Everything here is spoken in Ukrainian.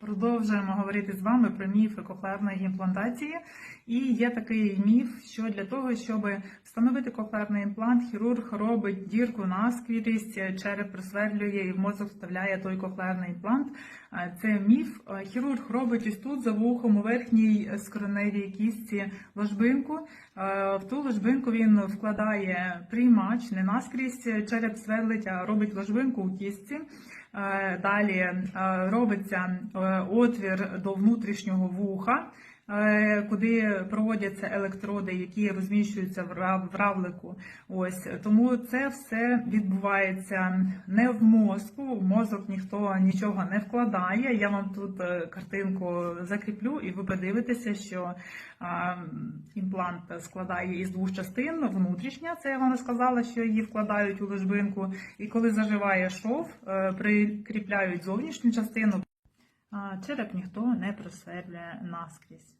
Продовжуємо говорити з вами про міфи кохлеарної імплантації. І є такий міф, що для того, щоб встановити кохлеарний імплант, хірург робить дірку наскрізь, череп присверлює і в мозок вставляє той кохлеарний імплант. Е, Це міф. Е, Хірург робить ось тут за вухом у верхній скроневій кістці ложбинку. Е, В ту ложбинку він вкладає приймач, не наскрізь череп сверлить, а робить ложбинку у кістці. Е, Далі е, робиться е, отвір до внутрішнього вуха, е, куди проводяться електроди, які розміщуються в равлику. Ось тому це все відбувається не в мозку. В мозок ніхто нічого не вкладає. Я вам тут е, картинку закріплю, і ви подивитеся, що імплант складає із двох частин. Внутрішня, це я вам сказала, що її вкладають у ложбинку. І коли заживає шов, е, прикріпляють зовнішню частину. Череп ніхто не просверлює наскрізь.